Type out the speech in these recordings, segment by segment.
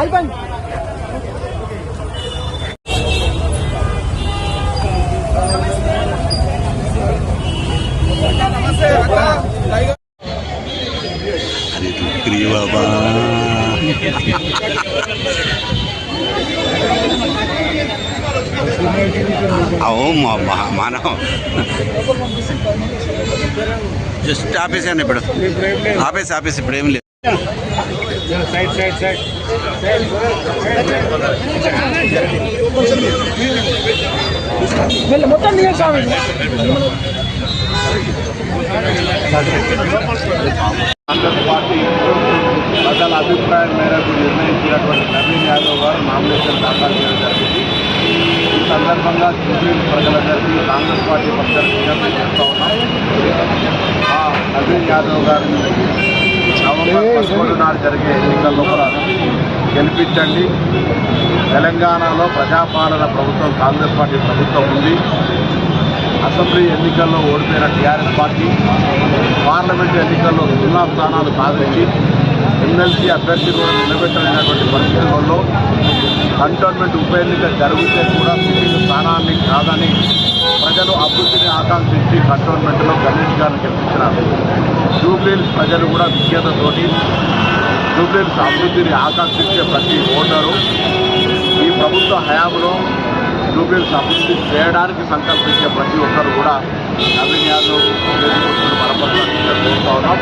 आई बन अरे बाबा आओ जस्ट आफीस आने आपेस प्रेम ले। లేదు సైడ్ సైడ్ సైడ్ మొత్తం దిగే స్వామి కాంగ్రెస్ పార్టీ ప్రజల అభిప్రాయం మేరకు నిర్ణయించినటువంటి నవీన్ యాదవ్ గారు నామినేషన్ దాఖలు చేయడం జరిగింది ఈ సందర్భంగా జూబ్లీ ప్రజలందరికీ కాంగ్రెస్ పార్టీ పక్షాన విజ్ఞప్తి చేస్తూ ఉన్నాం ఆ నవీన్ యాదవ్ గారిని నవంబర్ పదకొండు నాడు జరిగే ఎన్నికల్లో కూడా గెలిపించండి. తెలంగాణలో ప్రజాపాలన ప్రభుత్వం కాంగ్రెస్ పార్టీ ప్రభుత్వం ఉంది. అసెంబ్లీ ఎన్నికల్లో ఓడిపోయిన టీఆర్ఎస్ పార్టీ పార్లమెంట్ ఎన్నికల్లో సున్నా స్థానాలు సాధించి ఎమ్మెల్సీ అభ్యర్థి కూడా నిలబెట్టలేనటువంటి పరిస్థితుల్లో కంటోన్మెంట్ ఉప ఎన్నిక జరిగితే కూడా సిట్టింగ్ స్థానాన్ని కాదని ప్రజలు అభివృద్ధిని ఆకాంక్షించి కంటోన్మెంట్లో గణేష్ గారిని గెలిపించినారు జూబ్లీహిల్స్ ప్రజలు కూడా విజ్ఞతతోటి జూబ్లీహిల్స్ అభివృద్ధిని ఆకాంక్షించే ప్రతి ఓటరు ఈ ప్రభుత్వ హయాంలో జూబ్లీహిల్స్ అభివృద్ధి చేయడానికి సంకల్పించే ప్రతి ఒక్కరు కూడా నవీన్ యాదవ్ చేసుకుంటున్న కోరుతా ఉన్నాం.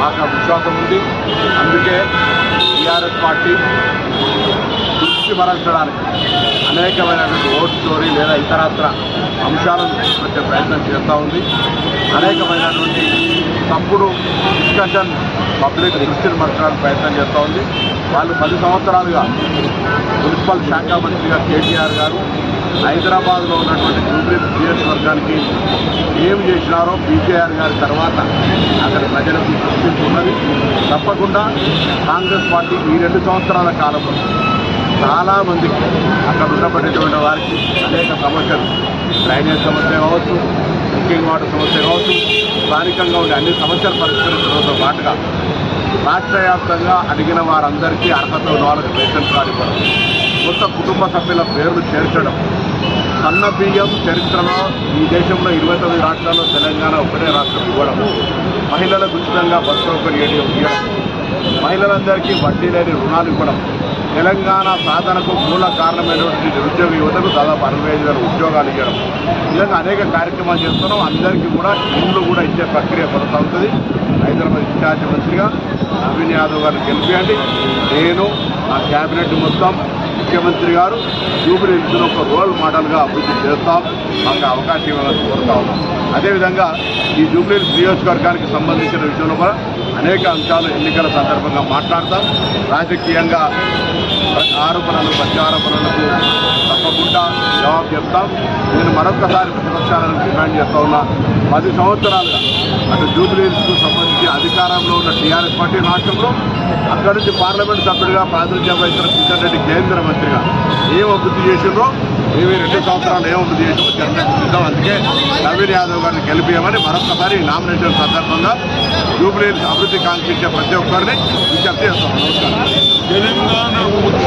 మాకు విశ్వాసం ఉంది. అందుకే టీఆర్ఎస్ పార్టీ దృష్టి మరల్చడానికి అనేకమైనటువంటి ఓట్ స్టోరీ లేదా ఇతరత్ర అంశాలను తీసుకొచ్చే ప్రయత్నం చేస్తూ ఉంది. అనేకమైనటువంటి తప్పుడు డిస్కషన్ పబ్లిక్ దృష్టిని మరచడానికి ప్రయత్నం చేస్తూ ఉంది. వాళ్ళు పది సంవత్సరాలుగా మున్సిపల్ శాఖ మంత్రిగా కేటీఆర్ గారు హైదరాబాద్లో ఉన్నటువంటి జూబ్లీ నియోజకవర్గానికి ఏం చేసినారో బీకేఆర్ గారి తర్వాత అక్కడ ప్రజలకు గుర్తింపున్నది తప్పకుండా కాంగ్రెస్ పార్టీ ఈ రెండు సంవత్సరాల కాలంలో చాలామందికి అక్కడ ఉండబడేటువంటి వారికి అనేక సమస్యలు. డ్రైనేజ్ సమస్య కావచ్చు డ్రింకింగ్ వాటర్ సమస్య కావచ్చు స్థానికంగా ఉండే అన్ని సమస్యలు పరిష్కరించడంతో పాటుగా రాష్ట్ర వ్యాప్తంగా అడిగిన వారందరికీ అర్హత ఉన్న వాళ్ళకి రేషన్ కార్డు ఇవ్వడం కొత్త కుటుంబ సభ్యుల పేర్లు చేర్చడం సన్న బియ్యం చరిత్రలో ఈ దేశంలో ఇరవై తొమ్మిది రాష్ట్రాల్లో తెలంగాణ ఒకటే రాష్ట్రం ఇవ్వడం. మహిళలకు ఉచితంగా బస్ సౌకర్యం ఇవ్వడం. మహిళలందరికీ వడ్డీ లేని రుణాలు ఇవ్వడం. తెలంగాణ సాధనకు మూల కారణమైనటువంటి నిరుద్యోగ యువతకు దాదాపు అరవై ఐదు వేల ఉద్యోగాలు ఇవ్వడం. విధంగా అనేక కార్యక్రమాలు చేస్తున్నాం. అందరికీ కూడా ఇండ్లు కూడా ఇచ్చే ప్రక్రియ కొనసాగుతుంది. హైదరాబాద్ ఇన్ఛార్జ్ మంత్రిగా నవీన్ యాదవ్ గారిని గెలిపియండి. నేను నా క్యాబినెట్ మొత్తం ముఖ్యమంత్రి గారు జూబ్లీ హిల్స్ను ఒక రోల్ మోడల్గా అభివృద్ధి చేస్తాం మాకు అవకాశం ఇవ్వాలని కోరుతా ఉన్నాం. అదేవిధంగా ఈ జూబ్లీ హిల్స్ నియోజకవర్గానికి సంబంధించిన విషయంలో కూడా అనేక అంశాలు ఎన్నికల సందర్భంగా మాట్లాడతాం. రాజకీయంగా ఆరోపణలు ప్రత్యారోపణలకు తప్పకుండా జవాబు చెప్తాం నేను మరొకసారి ప్రతిపక్షాలను డిమాండ్ చేస్తా ఉన్నా పది సంవత్సరాలుగా అటు జూబ్లీస్కు సంబంధించి అధికారంలో ఉన్న టీఆర్ఎస్ పార్టీ రాష్ట్రంలో అక్కడి నుంచి పార్లమెంట్ సభ్యుడిగా ప్రాతినిధ్యం వహించిన కిషన్ రెడ్డి కేంద్ర మంత్రిగా ఏం అభివృద్ధి చేసిండ్రో ఏమి రెండు సంవత్సరాలు ఏం అభివృద్ధి చేసిందో చర్చకు సిద్ధం అందుకే నవీన్ యాదవ్ గారిని గెలిపేయమని మరొకసారి నామినేషన్ సందర్భంగా జూబిలీ అభివృద్ధి కాంక్షించే ప్రతి ఒక్కరిని విజ్ఞప్తి చేస్తాం. నమస్కారం.